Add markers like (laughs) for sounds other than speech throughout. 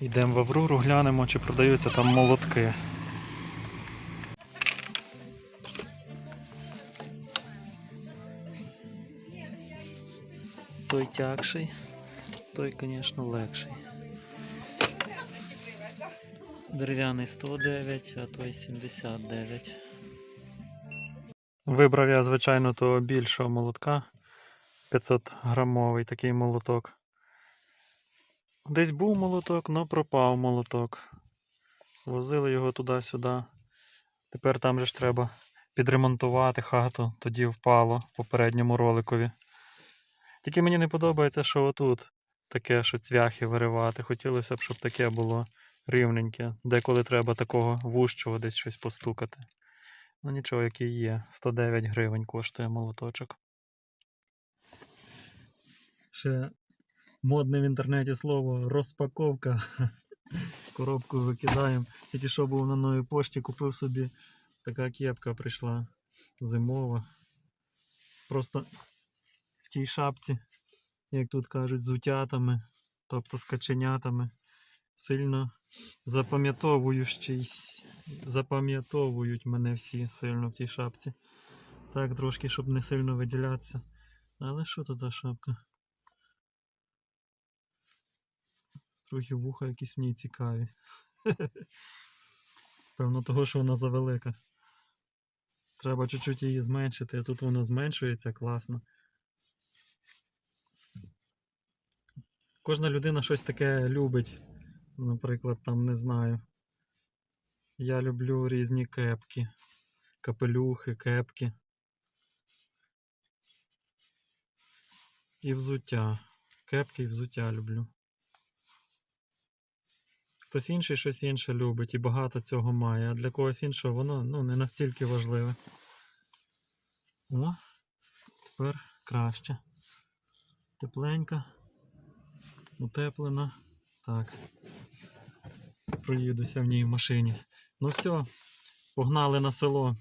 Йдемо в Аврору, глянемо, чи продаються там молотки. Той тягший, той, звісно, легший. Дерев'яний 109, а той 79. Вибрав я, звичайно, того більшого молотка. 500 грамовий такий молоток. Десь був молоток, але пропав молоток. Возили його туди-сюди. Тепер там же ж треба підремонтувати хату, тоді впало в попередньому роликові. Тільки мені не подобається, що отут таке, що цвяхи виривати. Хотілося б, щоб таке було рівненьке. Деколи треба такого вущого десь щось постукати. Ну нічого, який є. 109 гривень коштує молоточок. Ще модне в інтернеті слово розпаковка. (laughs) Коробку викидаємо. Тільки що був на новій пошті, купив собі така кепка прийшла зимова. Просто в тій шапці, як тут кажуть, з утятами, тобто з каченятами. Сильно запам'ятовуючись, запам'ятовують мене всі сильно в тій шапці. Так, трошки, щоб не сильно виділятися. Але що тут та шапка? Трохи вуха якісь в ній цікаві. (laughs) Певно, того, що вона завелика. Треба чуть-чуть її зменшити, а тут воно зменшується класно. Кожна людина щось таке любить. Наприклад, там не знаю. Я люблю різні кепки, капелюхи, кепки. І взуття. Кепки і взуття люблю. Хтось інший щось інше любить і багато цього має, а для когось іншого воно ну, не настільки важливе. О, тепер краще. Тепленька, утеплена. Так. Проїдуся в ній в машині. Ну все, погнали на село.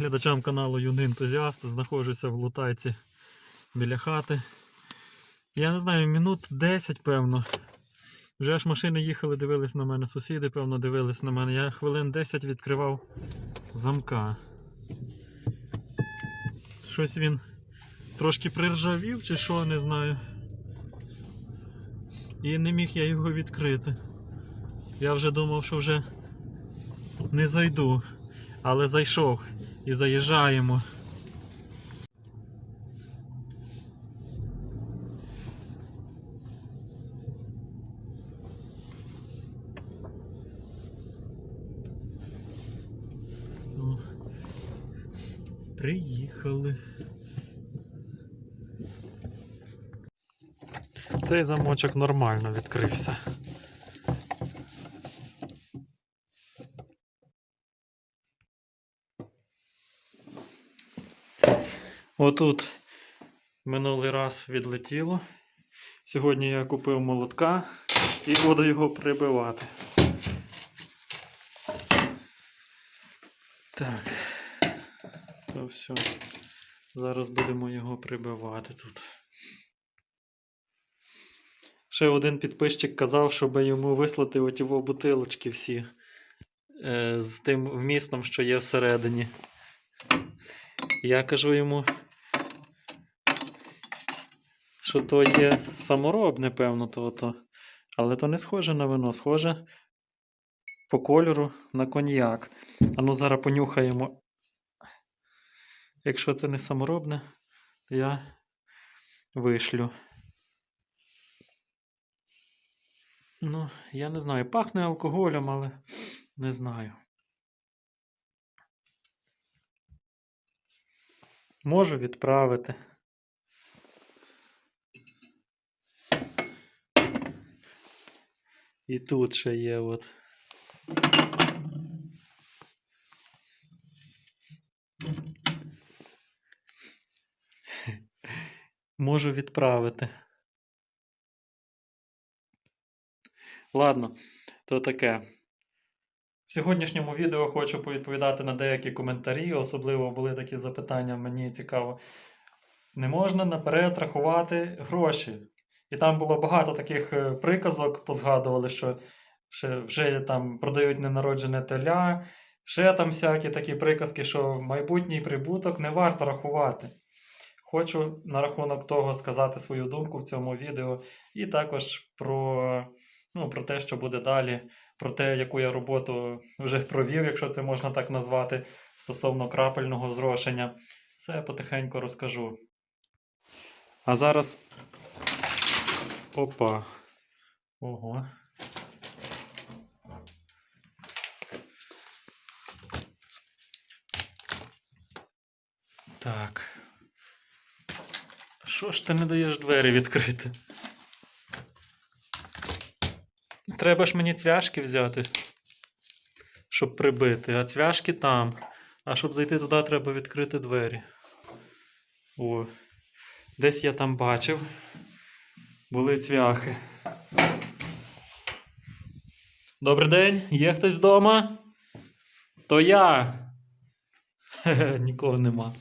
Глядачам каналу Юний Ентузіаст. Знаходжуся в Лутайці біля хати. Я не знаю, минут 10, певно. Вже аж машини їхали, дивились на мене. Сусіди, певно, дивились на мене. Я хвилин 10 відкривав замка. Щось він трошки приржавів чи що, не знаю. І не міг я його відкрити. Я вже думав, що вже не зайду. Але зайшов і заїжджаємо. Приїхали. Цей замочок нормально відкрився. Отут минулий раз відлетіло. Сьогодні я купив молотка і буду його прибивати. Так. То все. Зараз будемо його прибивати тут. Ще один підписчик казав, щоб йому вислати оті бутилочки всі е, з тим вмістом, що є всередині. Я кажу йому, що то є саморобне, певно, то, то. але то не схоже на вино, схоже по кольору на коньяк. А ну зараз понюхаємо. Якщо це не саморобне, то я вишлю. Ну, я не знаю, пахне алкоголем, але не знаю. Можу відправити. І тут ще є е, от. Можу відправити. Ладно, то таке. В сьогоднішньому відео хочу повідповідати на деякі коментарі. Особливо були такі запитання, мені цікаво. Не можна наперед рахувати гроші. І там було багато таких е, приказок, позгадували, що вже там продають ненароджене теля, ще там всякі такі приказки, що майбутній прибуток не варто рахувати. Хочу на рахунок того сказати свою думку в цьому відео, і також про, ну, про те, що буде далі, про те, яку я роботу вже провів, якщо це можна так назвати, стосовно крапельного зрошення. Все потихеньку розкажу. А зараз. Опа. Ого. Так. Що ж ти не даєш двері відкрити? Треба ж мені цвяшки взяти, щоб прибити, а цвяшки там. А щоб зайти туди, треба відкрити двері. О, десь я там бачив. Були цвяхи. Добрий день, є хтось вдома? То я. (laughs) Нікого нема.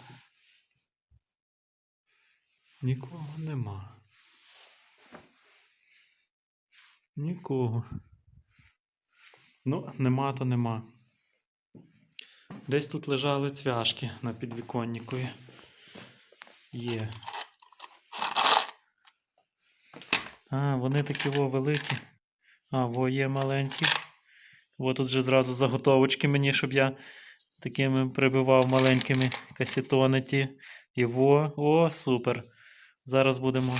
Нікого нема. Нікого. Ну, нема, то нема. Десь тут лежали цвяшки на підвіконникові. Є. А, вони такі во великі. А, во є маленькі. Во тут же зразу заготовочки мені, щоб я такими прибивав маленькими касетони ті. І во, о, супер. Зараз будемо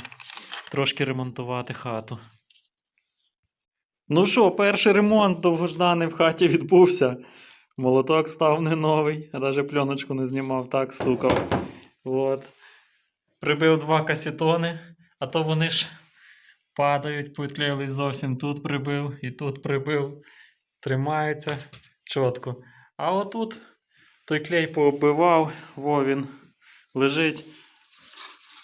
трошки ремонтувати хату. Ну що, перший ремонт довгожданий в хаті відбувся. Молоток став не новий, я навіть пленочку не знімав, так стукав. От. Прибив два касетони, а то вони ж падають, підклеїлись зовсім тут прибив і тут прибив. Тримається чітко. А отут той клей пооббивав, во він лежить.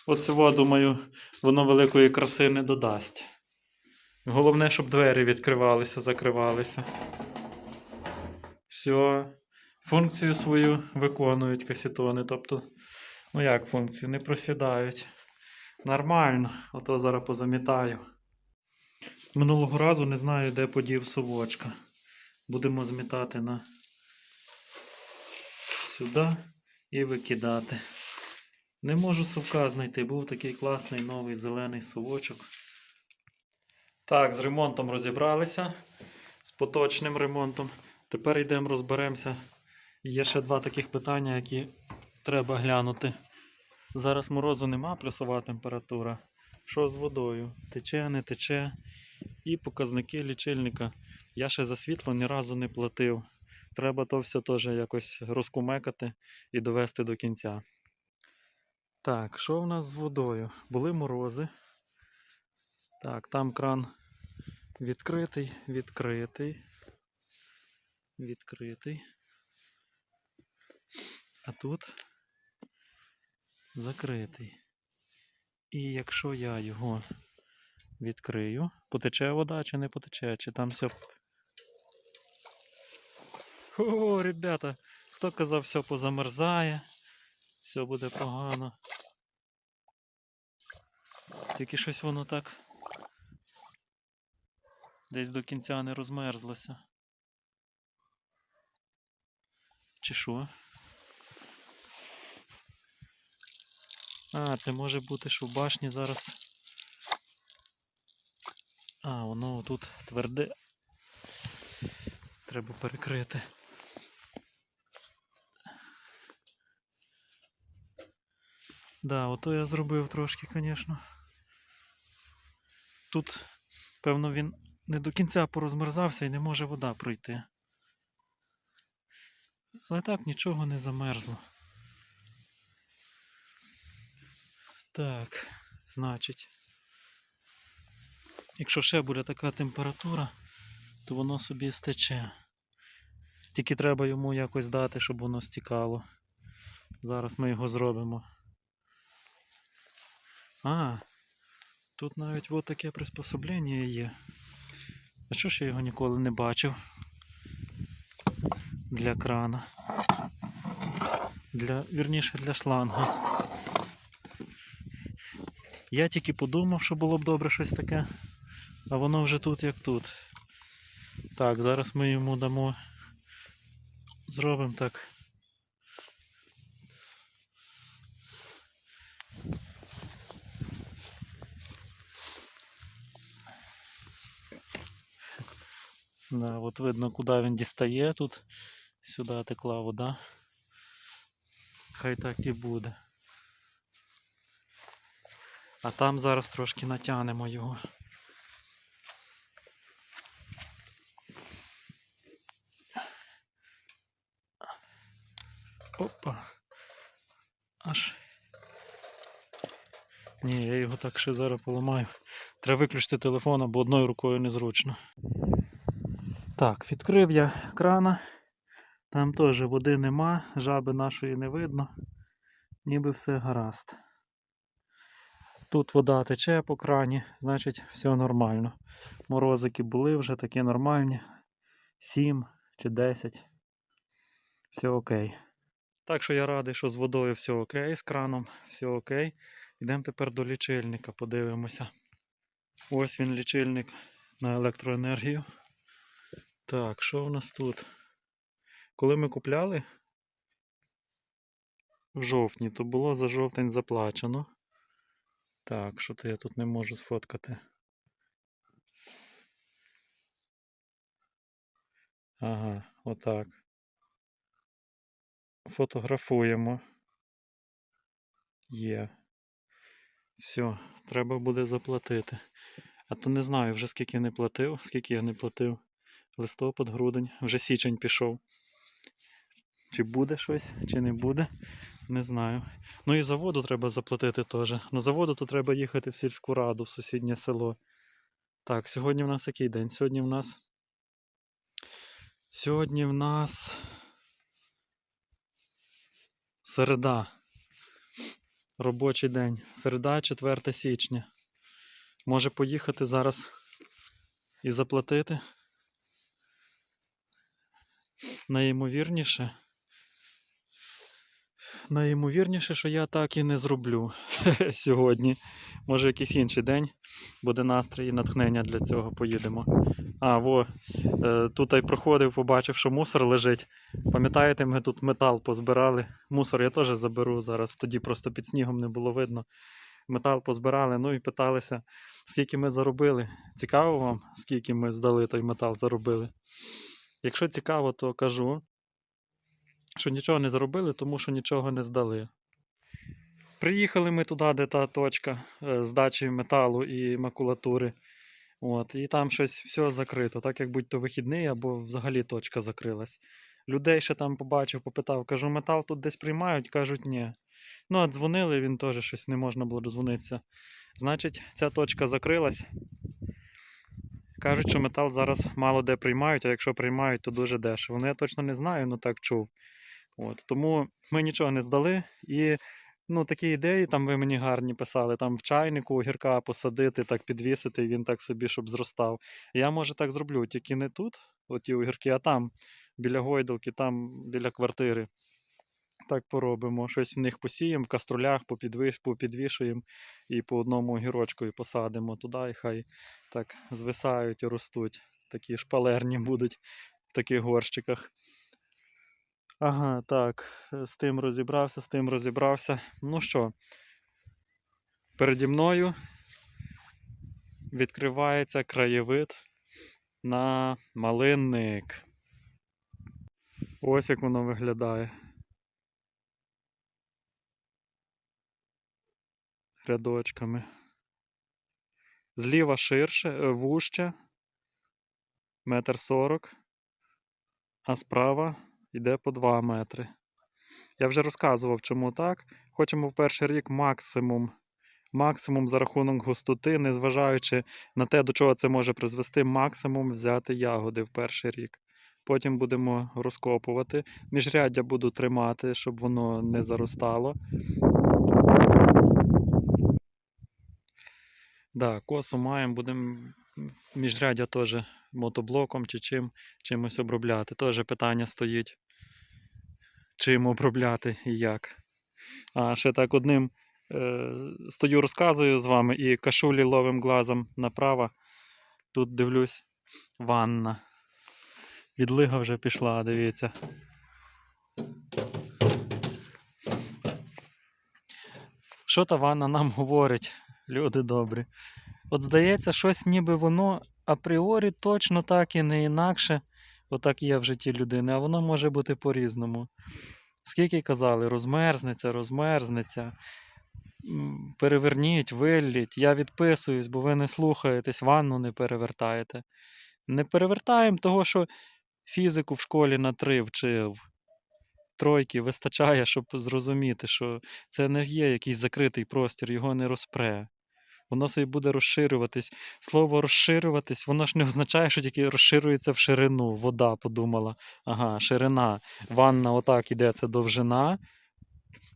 Оцього, думаю, воно великої краси не додасть. Головне, щоб двері відкривалися, закривалися. Все. Функцію свою виконують касетони. Тобто, ну як функцію? Не просідають. Нормально, ото зараз позамітаю. Минулого разу не знаю, де подів совочка. Будемо змітати на сюди і викидати. Не можу совка знайти. Був такий класний новий зелений совочок. Так, з ремонтом розібралися. З поточним ремонтом. Тепер йдемо розберемося. Є ще два таких питання, які треба глянути. Зараз морозу нема, плюсова температура. Що з водою? Тече, не тече. І показники лічильника. Я ще за світло ні разу не платив. Треба то все теж якось розкумекати і довести до кінця. Так, що в нас з водою? Були морози. Так, там кран відкритий, відкритий. Відкритий. А тут закритий. І якщо я його відкрию, потече вода чи не потече, чи там все. О, ребята, хто казав, все позамерзає, все буде погано. Тільки щось воно так десь до кінця не розмерзлося. Чи що? А, це може бути, що в башні зараз. А, воно тут тверде. Треба перекрити. Да, ото я зробив трошки, звісно. Тут, певно, він не до кінця порозмерзався і не може вода пройти. Але так нічого не замерзло. Так, значить, якщо ще буде така температура, то воно собі стече. Тільки треба йому якось дати, щоб воно стікало. Зараз ми його зробимо. А, тут навіть от таке приспособлення є. А що ж я його ніколи не бачив? Для крана. Для, вірніше для шланга. Я тільки подумав, що було б добре щось таке, а воно вже тут як тут. Так, зараз ми йому дамо. Зробимо так. Да, от видно, куди він дістає тут. Сюди текла вода. Хай так і буде. А там зараз трошки натягнемо його. Опа. Аж. Ні, я його так ще зараз поламаю. Треба виключити телефон, бо одною рукою незручно. Так, відкрив я крана. Там теж води нема, жаби нашої не видно. Ніби все гаразд. Тут вода тече по крані, значить все нормально. Морозики були вже такі нормальні. 7 чи 10. Все окей. Так що я радий, що з водою все окей, з краном все окей. Йдемо тепер до лічильника, подивимося. Ось він лічильник на електроенергію. Так, що в нас тут? Коли ми купляли в жовтні, то було за жовтень заплачено. Так, що то я тут не можу сфоткати. Ага, отак. Фотографуємо. Є. Все, треба буде заплатити. А то не знаю вже скільки не платив, скільки я не платив. Листопад, грудень, вже січень пішов. Чи буде щось, чи не буде, не знаю. Ну і за воду треба заплатити теж. Ну за воду то треба їхати в сільську раду, в сусіднє село. Так, сьогодні в нас який день? Сьогодні в нас. Сьогодні в нас. Середа. Робочий день. Середа, 4 січня. Може поїхати зараз і заплатити. Найімовірніше. Найімовірніше, що я так і не зроблю (laughs) сьогодні. Може якийсь інший день буде настрій і натхнення для цього. Поїдемо. А, во, е, тут я проходив, побачив, що мусор лежить. Пам'ятаєте, ми тут метал позбирали. Мусор я теж заберу зараз. Тоді просто під снігом не було видно. Метал позбирали, ну і питалися, скільки ми заробили. Цікаво вам, скільки ми здали той метал заробили. Якщо цікаво, то кажу, що нічого не заробили, тому що нічого не здали. Приїхали ми туди, де та точка е, здачі металу і макулатури. От, і там щось все закрито, так як будь-то вихідний або взагалі точка закрилась. Людей ще там побачив, попитав, кажу, метал тут десь приймають, кажуть, ні. Ну, а дзвонили, він теж щось не можна було дозвонитися. Значить, ця точка закрилась. Кажуть, що метал зараз мало де приймають, а якщо приймають, то дуже дешево. Ну я точно не знаю, ну так чув. От, тому ми нічого не здали. І ну, такі ідеї там ви мені гарні писали, там в чайнику огірка посадити, так підвісити, і він так собі, щоб зростав. Я може так зроблю, тільки не тут, оті огірки, а там, біля гойдалки, там біля квартири. Так поробимо. Щось в них посіємо, в каструлях попідвішуємо і по одному огірочку і посадимо туди, і хай так звисають і ростуть. Такі шпалерні (laughs) будуть в таких горщиках. Ага, так, з тим розібрався, з тим розібрався. Ну що, переді мною відкривається краєвид на малинник. Ось як воно виглядає. Рядочками. Зліва ширше, е, вужче, метр сорок, а справа йде по 2 метри. Я вже розказував, чому так. Хочемо в перший рік максимум. Максимум за рахунок густоти, незважаючи на те, до чого це може призвести, максимум взяти ягоди в перший рік. Потім будемо розкопувати. Міжряддя буду тримати, щоб воно не заростало. Да, косу маємо, будемо міжрядя теж мотоблоком чи чим, чимось обробляти. Теж питання стоїть. Чим обробляти і як. А ще так одним е, стою, розказую з вами і кашулі ловим глазом направо. Тут дивлюсь, ванна. Відлига вже пішла, дивіться. Що та ванна нам говорить, люди добрі? От здається, щось ніби воно апріорі точно так і не інакше, отак є в житті людини, а воно може бути по-різному. Скільки казали, розмерзнеться, розмерзнеться, переверніть, вилліть, я відписуюсь, бо ви не слухаєтесь, ванну не перевертаєте. Не перевертаємо того, що фізику в школі на три вчив. Тройки вистачає, щоб зрозуміти, що це не є якийсь закритий простір, його не розпре. Воно собі буде розширюватись. Слово розширюватись, воно ж не означає, що тільки розширюється в ширину. Вода подумала. Ага, ширина. Ванна отак іде, це довжина.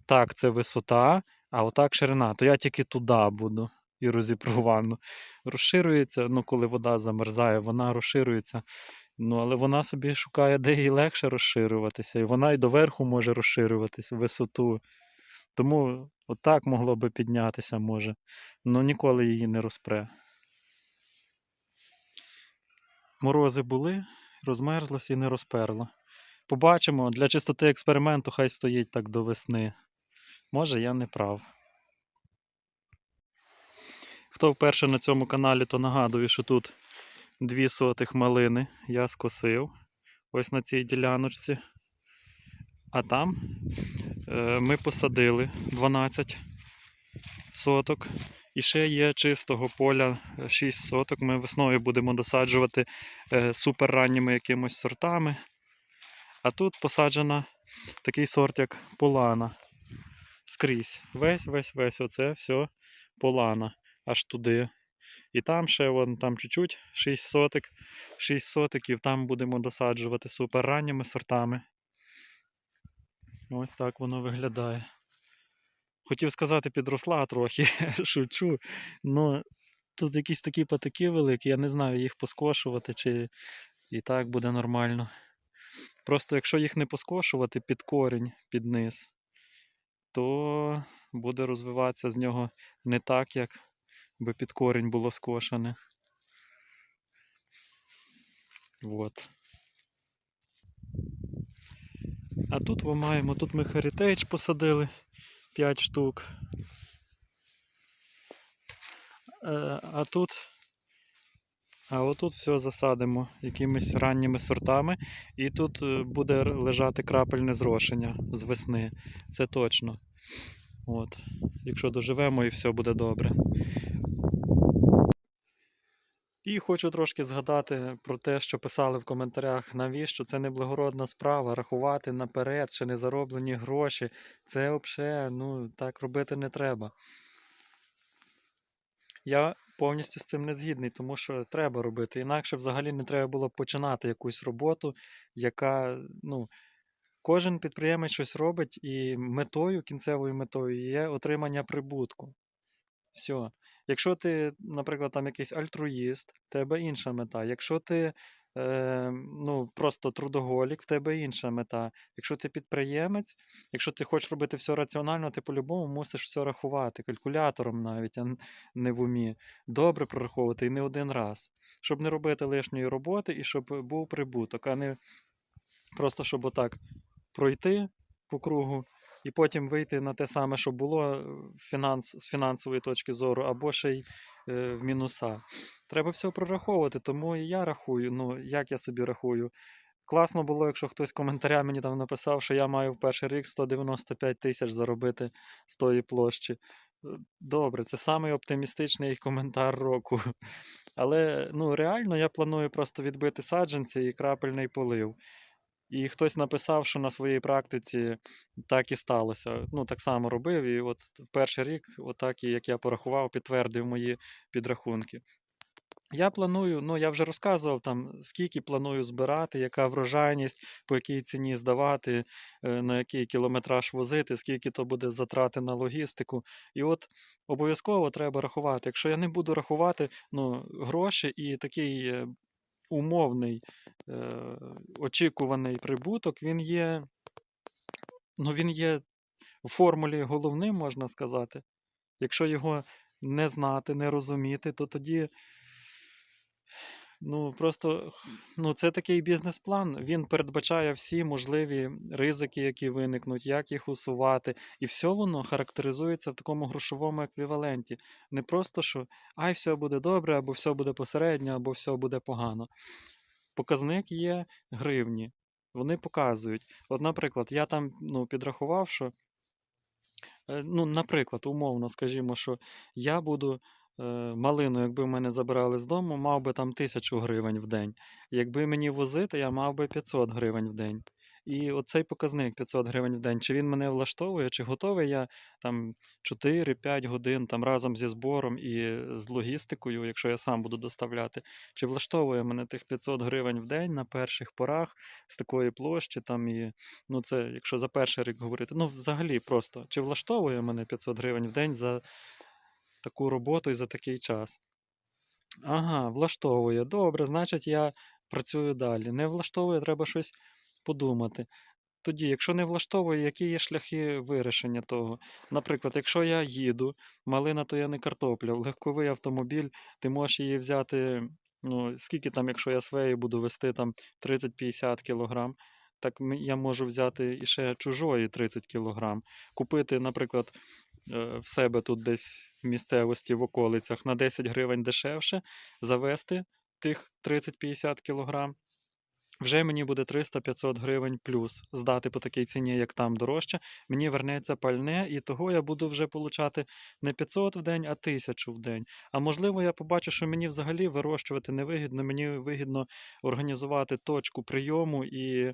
Так, це висота, а отак ширина. То я тільки туди буду і розіпру ванну. Розширюється, ну коли вода замерзає, вона розширюється. Ну, але вона собі шукає, де їй легше розширюватися, і вона і доверху може розширюватися висоту. Тому отак могло би піднятися може. Ну ніколи її не розпре. Морози були, розмерзлось і не розперло. Побачимо, для чистоти експерименту хай стоїть так до весни. Може, я не прав. Хто вперше на цьому каналі, то нагадую, що тут дві сотих малини я скосив. Ось на цій діляночці. А там ми посадили 12 соток. І ще є чистого поля е, 6 соток. Ми весною будемо досаджувати е, суперранніми якимось сортами. А тут посаджена такий сорт, як полана. Скрізь. Весь, весь, весь оце все полана. Аж туди. І там ще вон, там чуть-чуть 6 соток. 6 сотиків там будемо досаджувати суперранніми сортами. Ось так воно виглядає. Хотів сказати, підросла трохи, (laughs) шучу. Ну, тут якісь такі патики великі, я не знаю, їх поскошувати, чи і так буде нормально. Просто якщо їх не поскошувати під корінь, під низ, то буде розвиватися з нього не так, як би під корінь було скошене. Вот. А тут ми маємо, тут ми Heritage посадили 5 штук. Е, А тут, а отут все засадимо якимись ранніми сортами. І тут е, буде лежати крапельне зрошення з весни. Це точно. От. Якщо доживемо і все буде добре. І хочу трошки згадати про те, що писали в коментарях, навіщо це не благородна справа рахувати наперед ще не зароблені гроші. Це взагалі, ну, так робити не треба. Я повністю з цим не згідний, тому що треба робити. Інакше взагалі не треба було починати якусь роботу, яка, ну, кожен підприємець щось робить, і метою, кінцевою метою є отримання прибутку. Все. Якщо ти, наприклад, там якийсь альтруїст, в тебе інша мета. Якщо ти е, ну, просто трудоголік, в тебе інша мета. Якщо ти підприємець, якщо ти хочеш робити все раціонально, ти по-любому мусиш все рахувати, калькулятором навіть, а не в умі. Добре прораховувати і не один раз. Щоб не робити лишньої роботи і щоб був прибуток, а не просто щоб отак пройти по кругу і потім вийти на те саме, що було е, фінанс, з фінансової точки зору, або ще й е, в мінуса. Треба все прораховувати, тому і я рахую. Ну, як я собі рахую. Класно було, якщо хтось коментаря мені там написав, що я маю в перший рік 195 тисяч заробити з тої площі. Е, Добре, це самий оптимістичний коментар року. Але ну, реально я планую просто відбити саджанці і крапельний полив. І хтось написав, що на своїй практиці так і сталося. Ну, так само робив, і от в перший рік, отак, і як я порахував, підтвердив мої підрахунки. Я планую, ну я вже розказував там, скільки планую збирати, яка врожайність, по якій ціні здавати, е, на який кілометраж возити, скільки то буде затрати на логістику. І от обов'язково треба рахувати. Якщо я не буду рахувати ну, гроші і такий е, умовний очікуваний прибуток, він є, ну, він є в формулі головним, можна сказати. Якщо його не знати, не розуміти, то тоді. Ну, просто ну, це такий бізнес-план. Він передбачає всі можливі ризики, які виникнуть, як їх усувати. І все воно характеризується в такому грошовому еквіваленті. Не просто, що ай, все буде добре, або все буде посередньо, або все буде погано. Показник є гривні. Вони показують. От, наприклад, я там ну, підрахував, що, е, ну, наприклад, умовно, скажімо, що я буду е, малину, якби мене забирали з дому, мав би там тисячу гривень в день. Якби мені возити, я мав би 500 гривень в день. І оцей показник 500 гривень в день, чи він мене влаштовує, чи готовий я там 4-5 годин там разом зі збором і з логістикою, якщо я сам буду доставляти, чи влаштовує мене тих 500 гривень в день на перших порах з такої площі, там і ну це якщо за перший рік говорити, ну взагалі просто чи влаштовує мене 500 гривень в день за таку роботу і за такий час? Ага, влаштовує. Добре, значить, я працюю далі. Не влаштовує, треба щось подумати. Тоді, якщо не влаштовує, які є шляхи вирішення того? Наприклад, якщо я їду, малина то я не картопля, легковий автомобіль, ти можеш її взяти, ну, скільки там, якщо я своєю буду вести там 30-50 кілограм, так я можу взяти і ще чужої 30 кілограм. Купити, наприклад, е, в себе тут десь в місцевості в околицях на 10 гривень дешевше, завести тих 30-50 кілограм. Вже мені буде 300-500 гривень плюс здати по такій ціні, як там дорожче. Мені вернеться пальне, і того я буду вже получати не 500 в день, а 1000 в день. А можливо, я побачу, що мені взагалі вирощувати невигідно. Мені вигідно організувати точку прийому і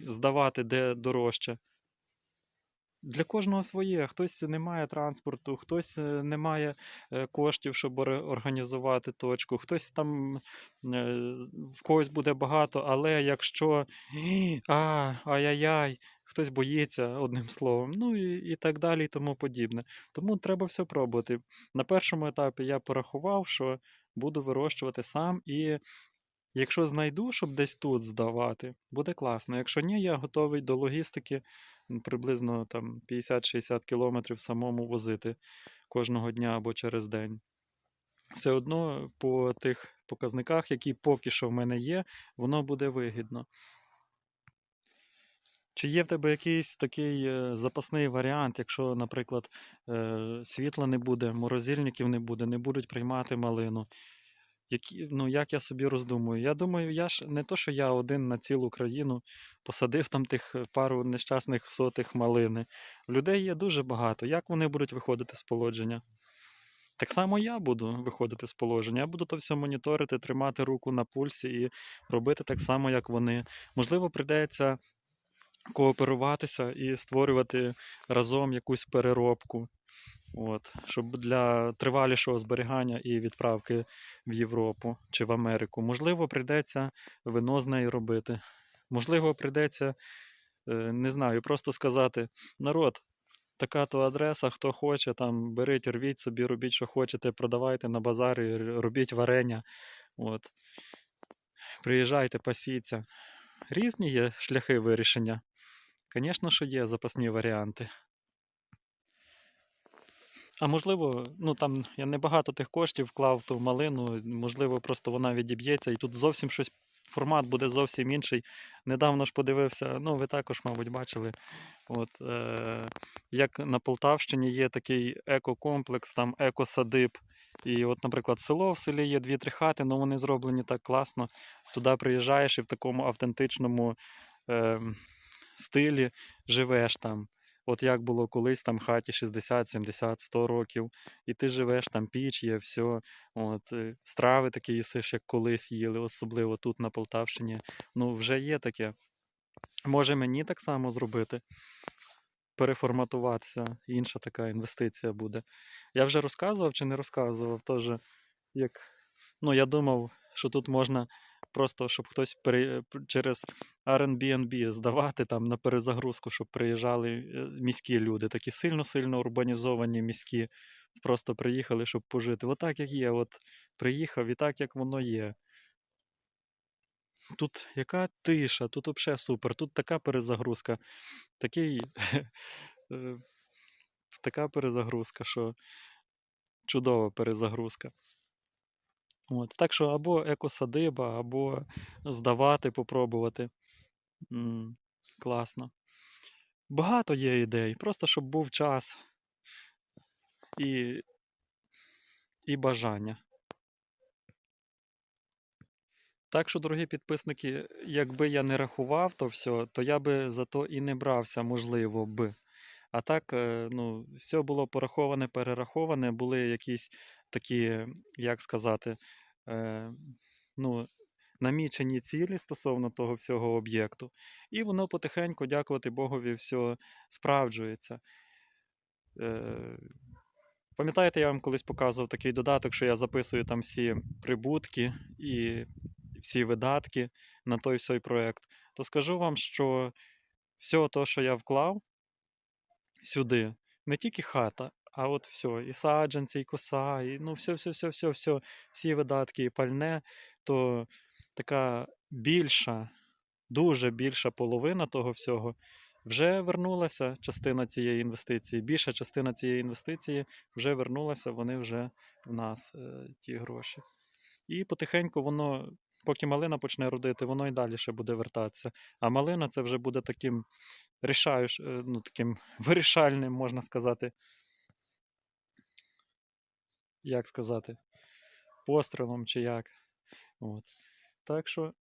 здавати де дорожче. Для кожного своє. Хтось не має транспорту, хтось е, не має е, коштів, щоб організувати точку, хтось там е, в когось буде багато, але якщо «Ій, а, ай-яй-яй, хтось боїться одним словом, ну і, і так далі, і тому подібне. Тому треба все пробувати. На першому етапі я порахував, що буду вирощувати сам, і якщо знайду, щоб десь тут здавати, буде класно. Якщо ні, я готовий до логістики приблизно там 50-60 кілометрів самому возити кожного дня або через день. Все одно по тих показниках, які поки що в мене є, воно буде вигідно. Чи є в тебе якийсь такий е, запасний варіант, якщо, наприклад, е, світла не буде, морозильників не буде, не будуть приймати малину? Які, ну, як я собі роздумую? Я думаю, я ж не то, що я один на цілу країну посадив там тих е, пару нещасних сотих малини. Людей є дуже багато. Як вони будуть виходити з положення? Так само я буду виходити з положення. Я буду то все моніторити, тримати руку на пульсі і робити так само, як вони. Можливо, прийдеться кооперуватися і створювати разом якусь переробку. От, щоб для тривалішого зберігання і відправки в Європу чи в Америку. Можливо, прийдеться вино з нею робити. Можливо, прийдеться, е, не знаю, просто сказати: народ, така то адреса, хто хоче, там беріть, рвіть собі, робіть, що хочете, продавайте на базарі, робіть варення. От. Приїжджайте, пасіться. Різні є шляхи вирішення. Звісно, що є запасні варіанти. А можливо, ну там я небагато тих коштів вклав ту малину, можливо, просто вона відіб'ється, і тут зовсім щось, формат буде зовсім інший. Недавно ж подивився, ну ви також, мабуть, бачили, от, е, як на Полтавщині є такий екокомплекс, там екосадиб. І от, наприклад, село в селі є дві-три хати, але вони зроблені так класно. Туди приїжджаєш і в такому автентичному е, стилі живеш там. От як було колись там хаті 60, 70, 100 років, і ти живеш, там піч є, все. От, е, страви такі їсиш, як колись їли, особливо тут на Полтавщині. Ну, вже є таке. Може мені так само зробити, переформатуватися, інша така інвестиція буде. Я вже розказував чи не розказував теж, як Ну, я думав, що тут можна просто, щоб хтось пере... через Airbnb здавати там на перезагрузку, щоб приїжджали е, міські люди, такі сильно-сильно урбанізовані міські, просто приїхали, щоб пожити. Отак, як є, от приїхав і так, як воно є. Тут яка тиша, тут взагалі супер, тут така перезагрузка, такий, (laughs) е, така перезагрузка, що чудова перезагрузка. От. Так що або екосадиба, або здавати, попробувати. М, класно. Багато є ідей, просто щоб був час і, і бажання. Так що, дорогі підписники, якби я не рахував то все, то я би за то і не брався, можливо би. А так, е, ну, все було пораховане, перераховане, були якісь такі, як сказати, е, ну, намічені цілі стосовно того всього об'єкту. І воно потихеньку, дякувати Богові, все справджується. Е, Пам'ятаєте, я вам колись показував такий додаток, що я записую там всі прибутки і всі видатки на той сей проект, то скажу вам, що все те, що я вклав сюди, не тільки хата, а от все, і саджанці, і коса, і ну все, все, всі видатки, і пальне, то така більша, дуже більша половина того всього вже вернулася частина цієї інвестиції. Більша частина цієї інвестиції вже вернулася, вони вже в нас, е, ті гроші. І потихеньку воно, поки малина почне родити, воно і далі ще буде вертатися. А малина це вже буде таким рішаєш, е, ну, таким (laughs) вирішальним, можна сказати. Як сказати, пострілом чи як. От. Так що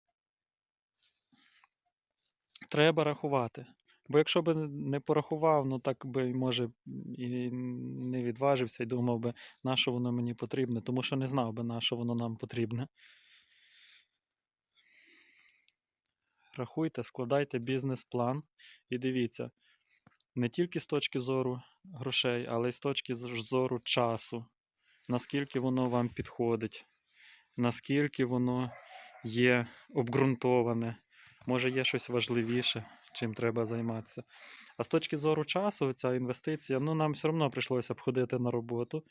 треба рахувати. Бо якщо б не порахував, ну так би, може, і не відважився і думав би, на що воно мені потрібне, тому що не знав би, на що воно нам потрібне. Рахуйте, складайте бізнес-план і дивіться, не тільки з точки зору грошей, але й з точки зору часу, наскільки воно вам підходить, наскільки воно є обґрунтоване, може є щось важливіше, чим треба займатися. А з точки зору часу, ця інвестиція, ну нам все одно прийшлося б ходити на роботу.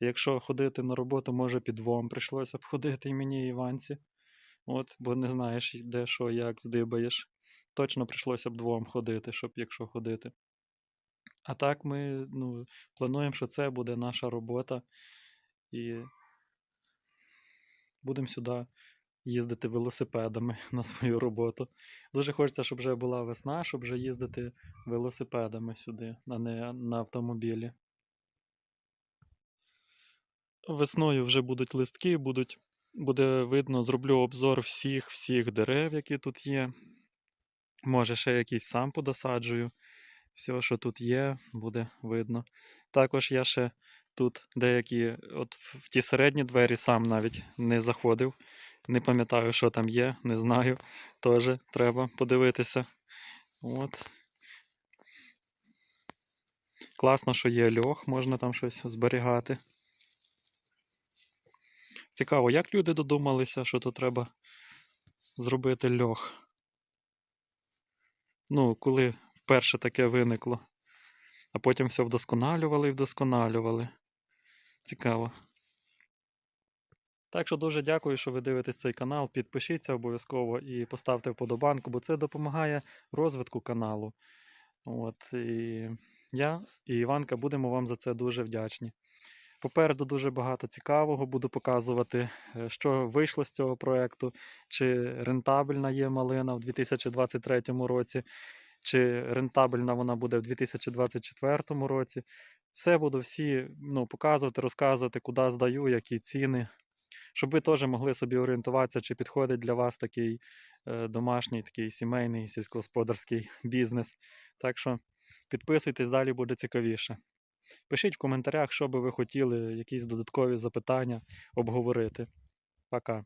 Якщо ходити на роботу, може під двом прийшлося б ходити і мені, і Іванці. От, бо не знаєш, де що, як здибаєш. Точно прийшлося б двом ходити, щоб якщо ходити. А так ми ну, плануємо, що це буде наша робота. І будемо сюди їздити велосипедами (laughs) на свою роботу. Дуже хочеться, щоб вже була весна, щоб вже їздити велосипедами сюди, а не на автомобілі. Весною вже будуть листки, будуть, буде видно, зроблю обзор всіх всіх дерев, які тут є. Може, ще якийсь сам подосаджую. Все, що тут є, буде видно. Також я ще тут деякі, от в ті середні двері сам навіть не заходив. Не пам'ятаю, що там є, не знаю. Теж треба подивитися. От. Класно, що є льох, можна там щось зберігати. Цікаво, як люди додумалися, що тут треба зробити льох. Ну, коли вперше таке виникло. А потім все вдосконалювали і вдосконалювали. Цікаво. Так що дуже дякую, що ви дивитесь цей канал. Підпишіться обов'язково і поставте вподобанку, бо це допомагає розвитку каналу. От, і я і Іванка будемо вам за це дуже вдячні. Попереду дуже багато цікавого буду показувати, е, що вийшло з цього проєкту, чи рентабельна є малина в 2023 році, чи рентабельна вона буде в 2024 році. Все буду всі ну, показувати, розказувати, куди здаю, які ціни, щоб ви теж могли собі орієнтуватися, чи підходить для вас такий е, домашній, такий сімейний сільськогосподарський (laughs) бізнес. Так що підписуйтесь, далі буде цікавіше. Пишіть в коментарях, що би ви хотіли, якісь додаткові запитання обговорити. Пока.